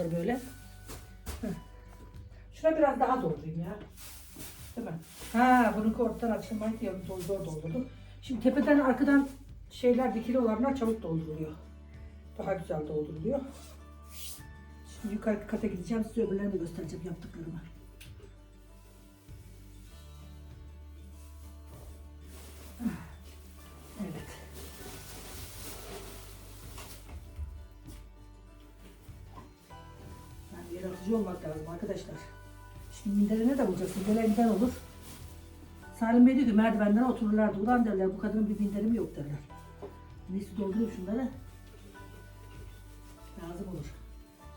bunları böyle. Şuna biraz daha doldurayım ya. Değil mi? Ha bunu ortadan açılmayı diye zor doldurdum. Şimdi tepeden arkadan şeyler dikili olanlar çabuk dolduruluyor. Daha güzel dolduruluyor. Şimdi yukarı kata gideceğim. Size öbürlerini göstereceğim yaptıklarımı. Yaratıcı olmak lazım arkadaşlar. Şimdi mindere ne de bulacaksın? Böyle elinden olur. Salim Bey diyor ki merdivenden otururlardı. Ulan derler bu kadının bir minderi mi yok derler. Neyse doldurayım şunları. Lazım olur.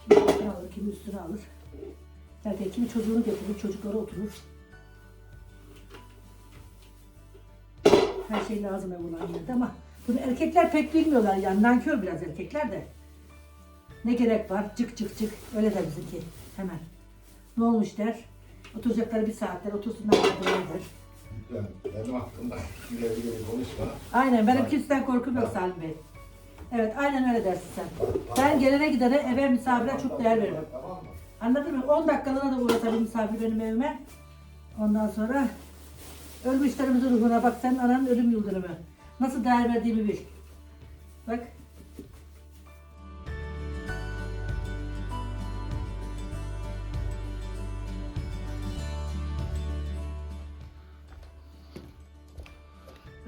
Kimi üstüne alır, kimi üstüne alır. Belki kimi çocuğunu getirir, çocukları oturur. Her şey lazım ev olan yerde ama bunu erkekler pek bilmiyorlar yani nankör biraz erkekler de. Ne gerek var? Cık cık cık. Öyle der bizimki. Hemen. Ne olmuş der. Oturacakları bir saatler otursunlar der. der. Yani benim hakkımda ileri geri konuşma. Aynen benim kimseden korkum yok Salim Bey. Evet aynen öyle dersin sen. Ben gelene gidene eve misafire çok değer veririm. Anladın mı? 10 dakikalığına da uğratır misafir benim evime. Ondan sonra ölmüşlerimizin ruhuna bak sen ananın ölüm yıldırımı. Nasıl değer verdiğimi bil. Bak.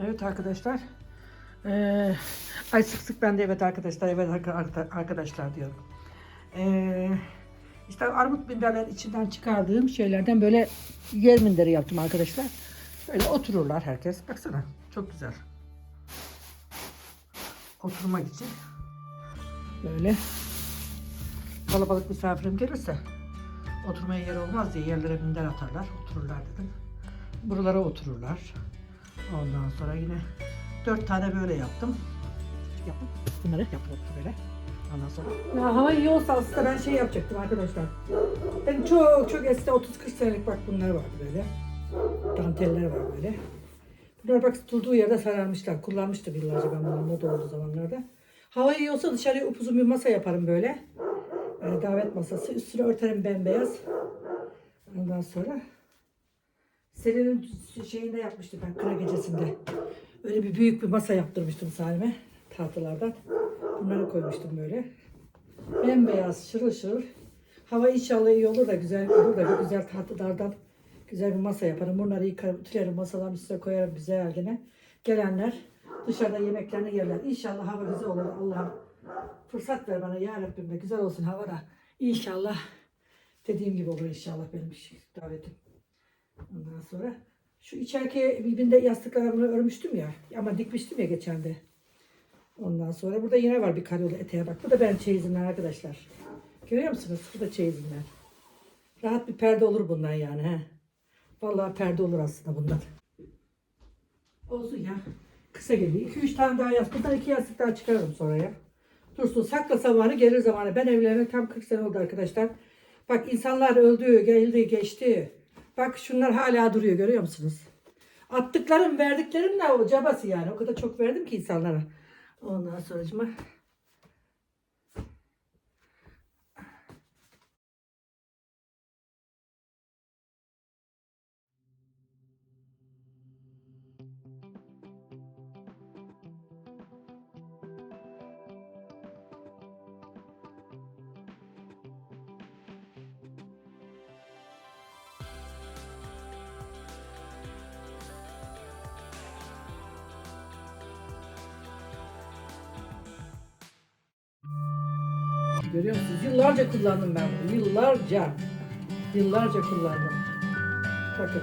Evet arkadaşlar. Ee, ay sık sık ben de evet arkadaşlar, evet arka- arka- arkadaşlar diyorum. Ee, işte armut minderlerin içinden çıkardığım şeylerden böyle yer minderi yaptım arkadaşlar. Böyle otururlar herkes. Baksana çok güzel. Oturmak için. Böyle kalabalık misafirim gelirse oturmaya yer olmaz diye yerlere minder atarlar. Otururlar dedim. Buralara otururlar. Ondan sonra yine dört tane böyle yaptım. Yaptım. Bunları yaptım böyle. Ondan sonra. Ya hava iyi olsa aslında ben şey yapacaktım arkadaşlar. Benim çok çok eski 30-40 senelik bak bunlar vardı böyle. Danteller var böyle. Bunlar bak tutulduğu yerde sararmışlar. Kullanmıştım yıllarca ben bunları moda olduğu zamanlarda. Hava iyi olsa dışarıya upuzun bir masa yaparım böyle. Ee, davet masası. Üstüne örterim bembeyaz. Ondan sonra Selin'in şeyinde yapmıştım ben kına gecesinde. Öyle bir büyük bir masa yaptırmıştım Salim'e tahtalardan. Bunları koymuştum böyle. Bembeyaz, şırıl şırıl. Hava inşallah iyi olur da güzel olur da bir güzel tahtalardan güzel bir masa yaparım. Bunları yıkarım, ütülerim, masaların üstüne koyarım güzel gene. Gelenler dışarıda yemeklerini yerler. İnşallah hava güzel olur. Allah'ım fırsat ver bana ya Rabbim de güzel olsun hava da. İnşallah dediğim gibi olur inşallah benim davetim. Ondan sonra şu içeriki birbirinde yastıklarımı örmüştüm ya ama dikmiştim ya geçen de. Ondan sonra burada yine var bir kareli eteğe bak. Bu da benim çeyizimler arkadaşlar. Görüyor musunuz? Bu da çeyizimler. Rahat bir perde olur bundan yani. He. Vallahi perde olur aslında bundan. Olsun ya. Kısa geliyor. 2-3 tane daha yastık. Bundan iki yastık daha çıkarırım sonra ya. Dursun sakla zamanı gelir zamanı. Ben evlenene tam 40 sene oldu arkadaşlar. Bak insanlar öldü, geldi, geçti. Bak şunlar hala duruyor görüyor musunuz? Attıklarım, verdiklerim de o cabası yani. O kadar çok verdim ki insanlara. Ondan sonracıma Görüyor musunuz? Yıllarca kullandım ben bunu. Yıllarca. Yıllarca kullandım. Bakın.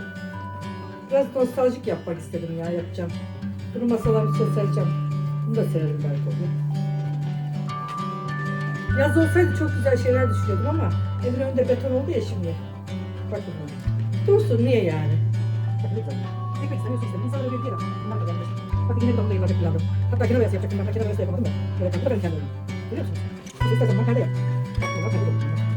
Biraz nostaljik yapmak istedim ya yapacağım. Bunu masaların üstüne sereceğim. Bunu da sererim belki olur. Yaz olsaydı çok güzel şeyler düşünüyordum ama evin önünde beton oldu ya şimdi. Bakın bunu. Dursun niye yani? Bakın. Dikmek istemiyorsun işte. İnsan öyle bir değil. Bunlar da gelmiş. Bakın yine damla yıllarca kullandım. Hatta kino boyası yapacaktım. Ben makine da yapamadım ya. Böyle bu da benim kendi oyunum. Görüyor musunuz? Siz istersen makine yap. Bak bunlar kendi oyunum. misafirim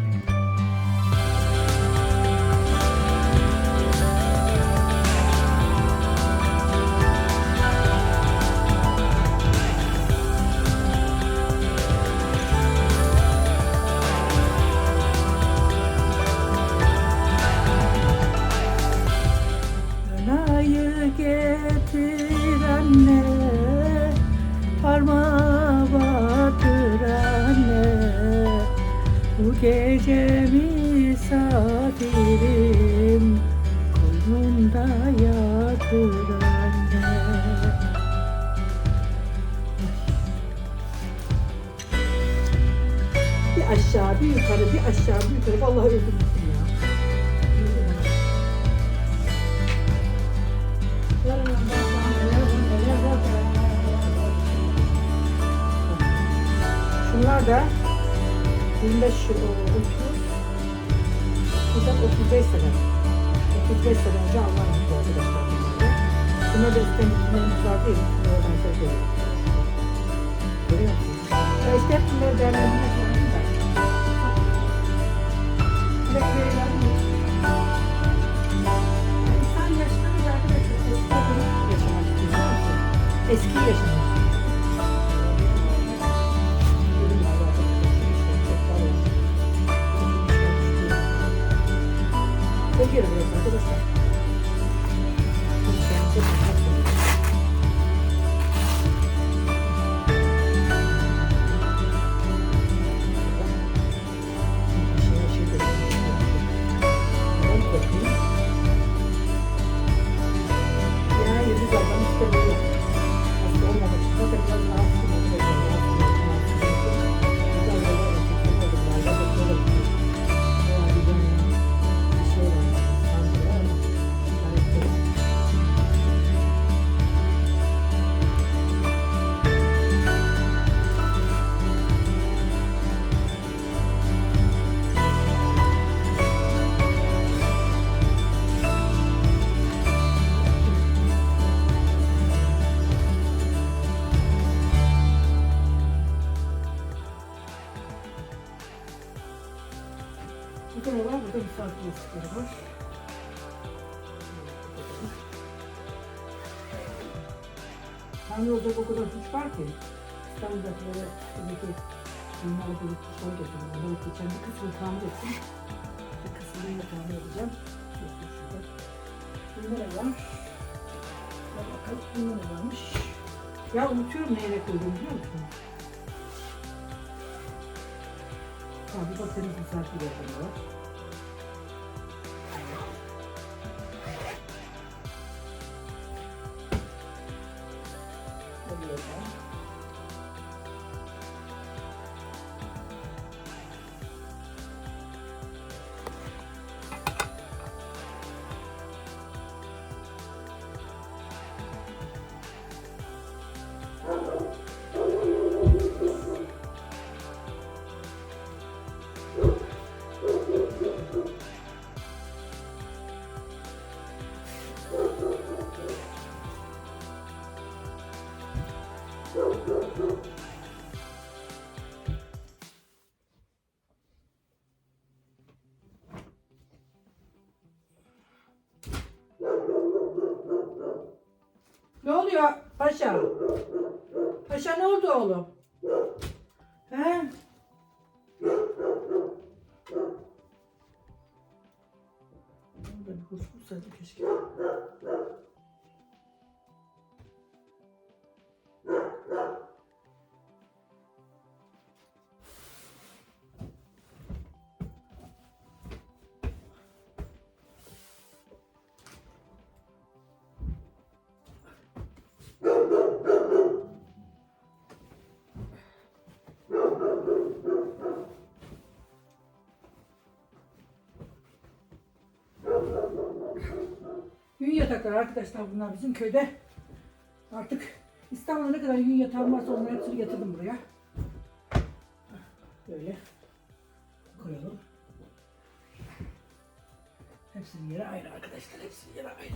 Eski yaşamak var ki. İstanbul'dakilere buradaki bunları da yurt dışına getirdim. Onları geçen bir kısmını tamir ettim. Bir kısmını da tamir edeceğim. Ne var? Bak bakalım bunda ne varmış? Ya unutuyorum neyle koyduğumu biliyor musun? Bir de senin misafir yapımı paşa? Paşa ne oldu oğlum? He? Burada bir kuş bulsaydım keşke. Yün yatakları arkadaşlar bunlar bizim köyde. Artık İstanbul'da ne kadar yün yatağım varsa onları hepsini getirdim buraya. Böyle koyalım. Hepsinin yeri ayrı arkadaşlar. Hepsinin yeri ayrı.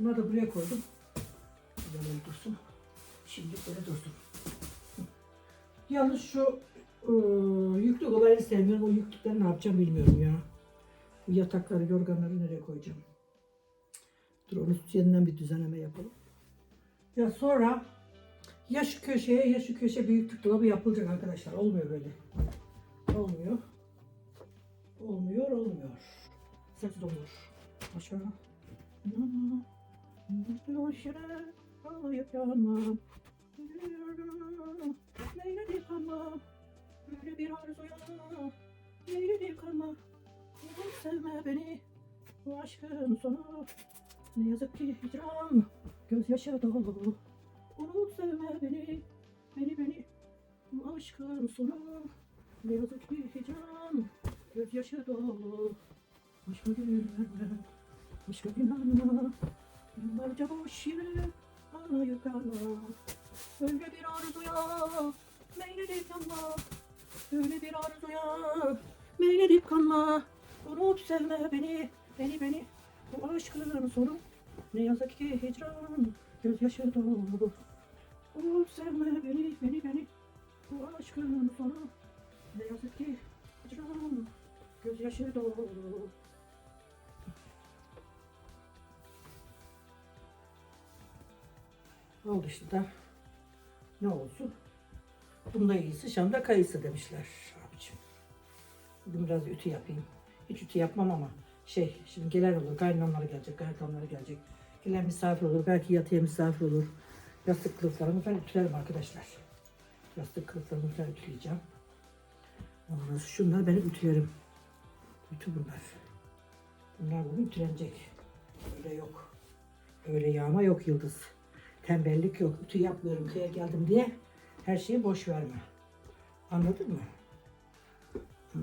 Bunları da buraya koydum. Güzel öyle dursun. Şimdi böyle dursun. Yalnız şu ıı, yüklük olayını sevmiyorum. O yüklükleri ne yapacağım bilmiyorum ya. Bu yatakları, yorganları nereye koyacağım? Dur onu yeniden bir düzenleme yapalım. Ya sonra ya şu köşeye ya şu köşe büyüklük dolabı yapılacak arkadaşlar. Olmuyor böyle. Olmuyor. Olmuyor, olmuyor. Sessiz olur. Aşağı. Ayıp yanmam. Neyledik ama Böyle bir arzuya Neyledik ama Yok sevme beni Bu aşkın sonu Ne yazık ki hicran Gözyaşı dolu Unut sevme beni Beni beni Bu aşkın sonu Ne yazık ki hicran Gözyaşı dolu Aşka gülme Aşka inanma Yıllarca boş yere Ağlayıp kalma Öyle bir arzuya Meyledip kanma. Öyle bir arzuya Meyledip kanma. Unut sevme beni Beni beni. Bu aşkın sonu. Ne yazık ki hicran Gözyaşı dolu. Unut sevme beni Beni beni. Bu aşkın sonu. Ne yazık ki hicran Gözyaşı dolu Oldu işte da. Ne olsun? Bunda iyisi Şam'da kayısı demişler abicim. Bugün biraz ütü yapayım. Hiç ütü yapmam ama şey şimdi gelen olur. Kaynanları gelecek, kaynatanları gelecek. Gelen misafir olur. Belki yatıya misafir olur. Yastık kılıflarımı ben ütülerim arkadaşlar. Yastık kılıflarımı ben ütüleyeceğim. Ondan şunlar benim ütülerim. Ütü bunlar. Bunlar bugün ütülenecek. Öyle yok. Öyle yağma yok yıldız. Tembellik yok. Ütü yapmıyorum köye geldim diye. Her şeyi boş verme. Anladın mı? Hı.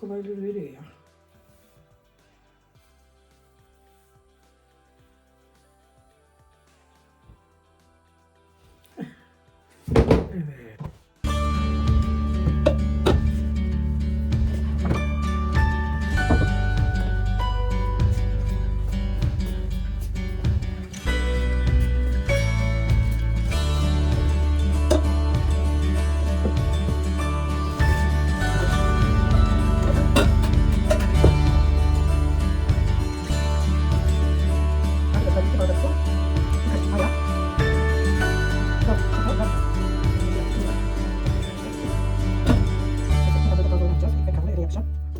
Kolaylığı veriyor ya.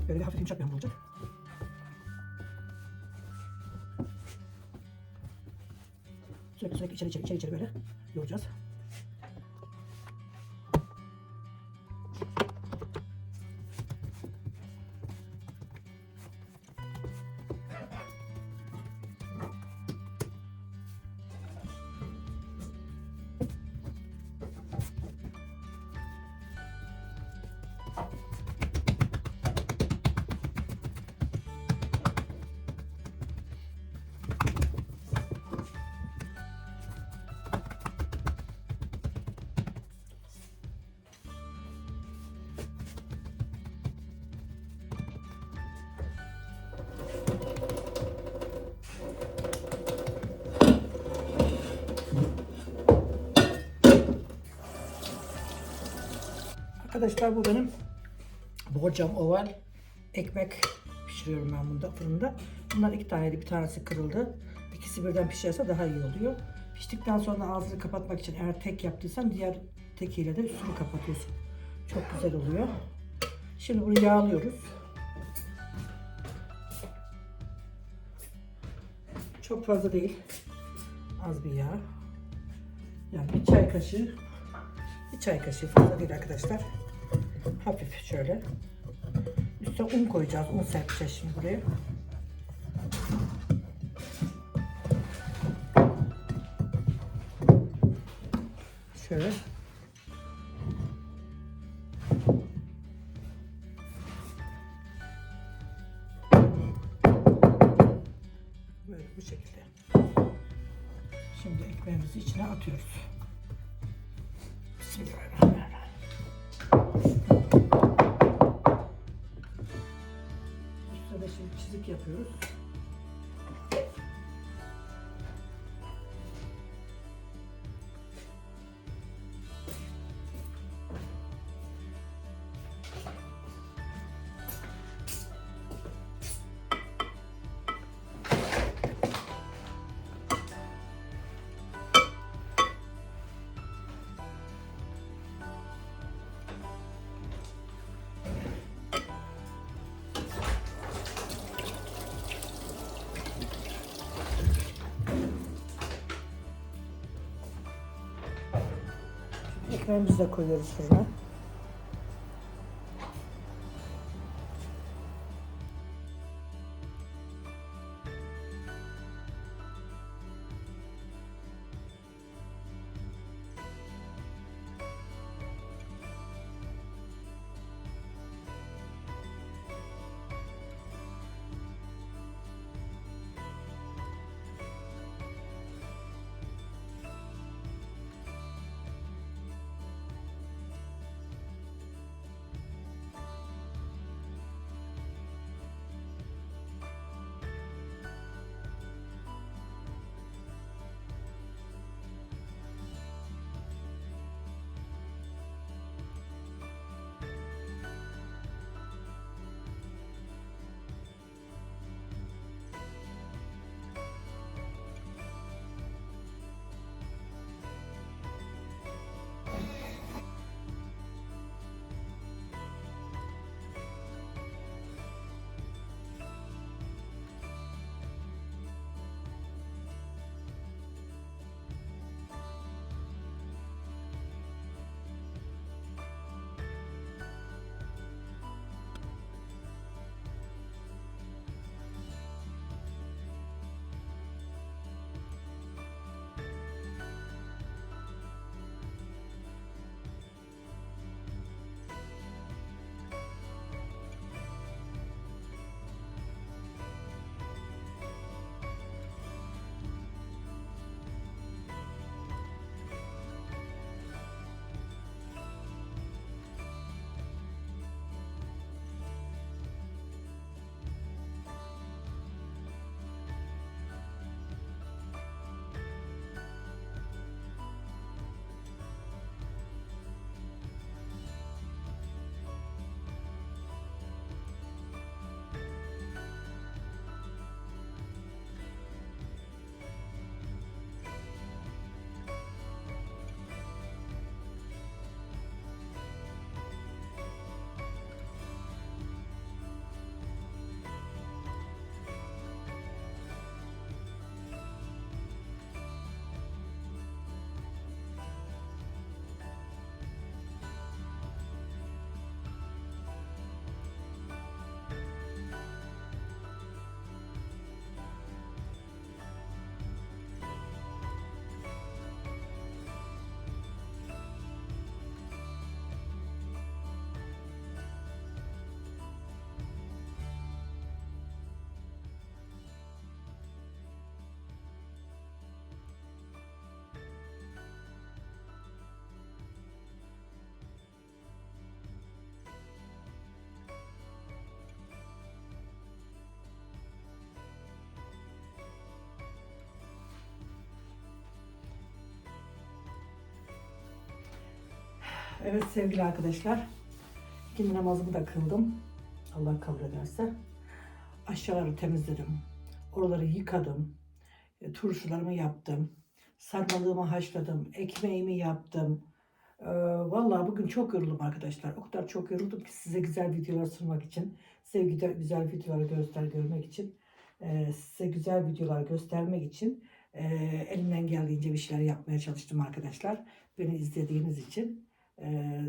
Böyle hafif yumuşak bir hamur olacak. Sürekli sürekli içeri içeri içeri içeri böyle yoğuracağız. Arkadaşlar bu benim borcam oval ekmek pişiriyorum ben bunda fırında. Bunlar iki taneydi bir tanesi kırıldı. İkisi birden pişerse daha iyi oluyor. Piştikten sonra ağzını kapatmak için eğer tek yaptıysan diğer tekiyle de üstünü kapatıyorsun. Çok güzel oluyor. Şimdi bunu yağlıyoruz. Çok fazla değil. Az bir yağ. Yani bir çay kaşığı bir çay kaşığı fazla değil arkadaşlar. Hafif şöyle. Üstüne un koyacağız. Un serpeceğiz şimdi buraya. Şöyle Ekmeğimizi de koyuyoruz fırına. Evet sevgili arkadaşlar. İkindi namazımı da kıldım. Allah kabul ederse. Aşağıları temizledim. Oraları yıkadım. E, Turşularımı yaptım. Sarmalığımı haşladım. Ekmeğimi yaptım. Ee, vallahi bugün çok yoruldum arkadaşlar. O kadar çok yoruldum ki size güzel videolar sunmak için. Size güzel, güzel videoları göster görmek için. e, size güzel videolar göstermek için e, elimden geldiğince bir şeyler yapmaya çalıştım arkadaşlar. Beni izlediğiniz için.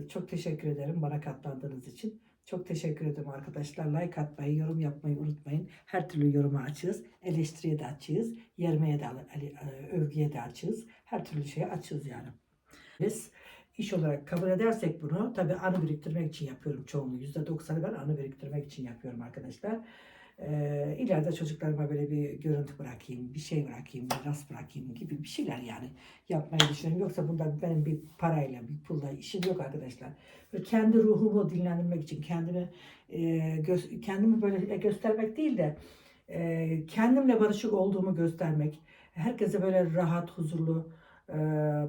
Çok teşekkür ederim bana katlandığınız için. Çok teşekkür ederim arkadaşlar. Like atmayı, yorum yapmayı unutmayın. Her türlü yoruma açığız. Eleştiriye de açığız. Yermeye de, övgüye de açığız. Her türlü şeye açığız yani. Biz iş olarak kabul edersek bunu tabii anı biriktirmek için yapıyorum çoğunluğu. %90'ı ben anı biriktirmek için yapıyorum arkadaşlar. Ee, ileride çocuklarıma böyle bir görüntü bırakayım, bir şey bırakayım, miras bırakayım gibi bir şeyler yani yapmayı düşünüyorum. Yoksa bunda benim bir parayla, bir pulla işim yok arkadaşlar. Ve kendi ruhumu dinlendirmek için kendimi e, gö- kendimi böyle göstermek değil de e, kendimle barışık olduğumu göstermek, herkese böyle rahat, huzurlu, e,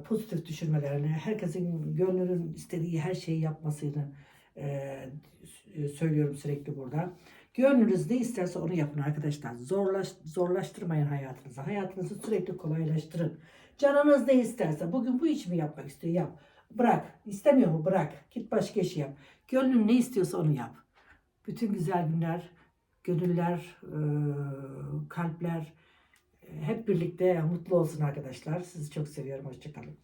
pozitif düşünmelerini, herkesin gönlünün istediği her şeyi yapmasını e, söylüyorum sürekli burada. Gönlünüz ne isterse onu yapın arkadaşlar. Zorlaş, zorlaştırmayın hayatınızı. Hayatınızı sürekli kolaylaştırın. Canınız ne isterse bugün bu işi mi yapmak istiyor yap. Bırak. İstemiyor mu bırak. Git başka işi yap. Gönlün ne istiyorsa onu yap. Bütün güzel günler, gönüller, e, kalpler e, hep birlikte mutlu olsun arkadaşlar. Sizi çok seviyorum. Hoşçakalın.